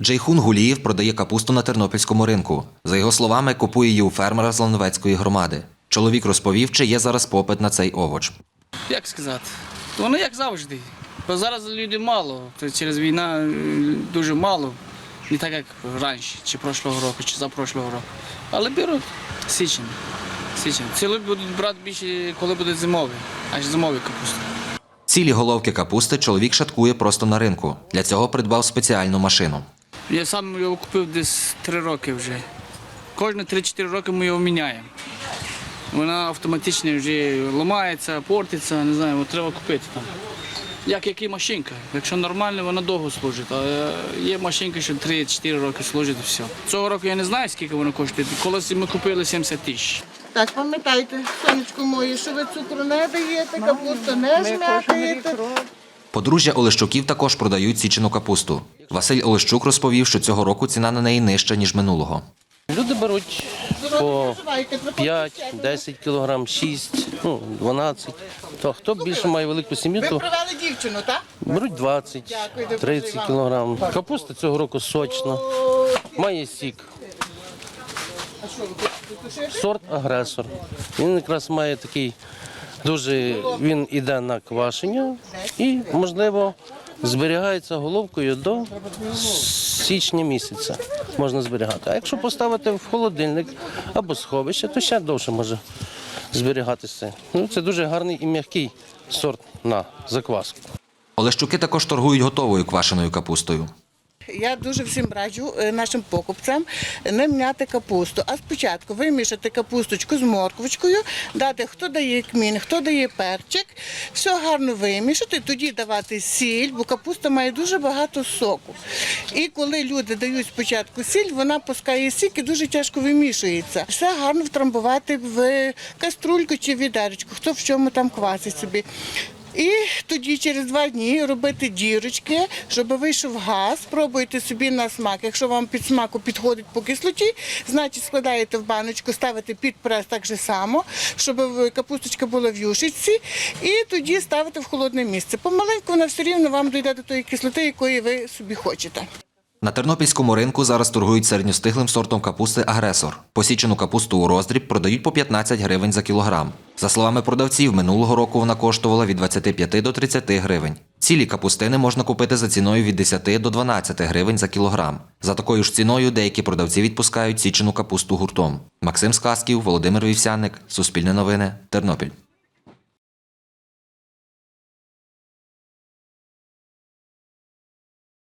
Джейхун Гуліїв продає капусту на тернопільському ринку. За його словами, купує її у фермера з Лановецької громади. Чоловік розповів, чи є зараз попит на цей овоч. Як сказати? Воно як завжди. Бо зараз людей мало. Через війна е, дуже мало. Не так, як раніше, чи прошлого року, чи за прошлого року. Але беруть січень. Січень. Цілий будуть брати більше, коли буде зимовий, аж зимовий капуста. Цілі головки капусти чоловік шаткує просто на ринку. Для цього придбав спеціальну машину. Я сам його купив десь три роки вже. Кожні 3-4 роки ми його міняємо. Вона автоматично вже ламається, портиться, не знаю, треба купити там. Як яка машинка. Якщо нормально, вона довго служить. А є машинка, що 3-4 роки служить і все. Цього року я не знаю, скільки вона коштує. Колись ми купили 70 тисяч. Так, пам'ятайте, сонечко моє, що ви цукру не даєте, капусту не жмякаєте. Подружжя Олещуків також продають січену капусту. Василь Олещук розповів, що цього року ціна на неї нижча, ніж минулого. Люди беруть по 5, 10 кілограм, 6, ну, 12. То хто більше має велику сім'ю, то привели дівчину, так? беруть 20, 30 кілограм. Капуста цього року сочна, має сік. Сорт агресор. Він якраз має такий дуже, він іде на квашення і, можливо, зберігається головкою до січня місяця. Можна зберігати. А якщо поставити в холодильник або сховище, то ще довше може зберігатися. Ну, це дуже гарний і м'який сорт на закваску. Олещуки також торгують готовою квашеною капустою. Я дуже всім раджу е, нашим покупцям не м'яти капусту, а спочатку вимішати капусточку з морквочкою, дати хто дає кмін, хто дає перчик, все гарно вимішати, тоді давати сіль, бо капуста має дуже багато соку. І коли люди дають спочатку сіль, вона пускає сік і дуже тяжко вимішується. Все гарно втрамбувати в каструльку чи відеречку, хто в чому там квасить собі. І тоді через два дні робити дірочки, щоб вийшов газ. Пробуйте собі на смак. Якщо вам під смаку підходить по кислоті, значить складаєте в баночку, ставите під прес так же само, щоб капусточка була в юшечці, і тоді ставите в холодне місце. Помаленьку вона все рівно вам дійде до тої кислоти, якої ви собі хочете. На тернопільському ринку зараз торгують середньостиглим сортом капусти агресор. Посічену капусту у роздріб продають по 15 гривень за кілограм. За словами продавців, минулого року вона коштувала від 25 до 30 гривень. Цілі капустини можна купити за ціною від 10 до 12 гривень за кілограм. За такою ж ціною деякі продавці відпускають січену капусту гуртом. Максим Сказків, Володимир Вівсяник, Суспільне новини, Тернопіль.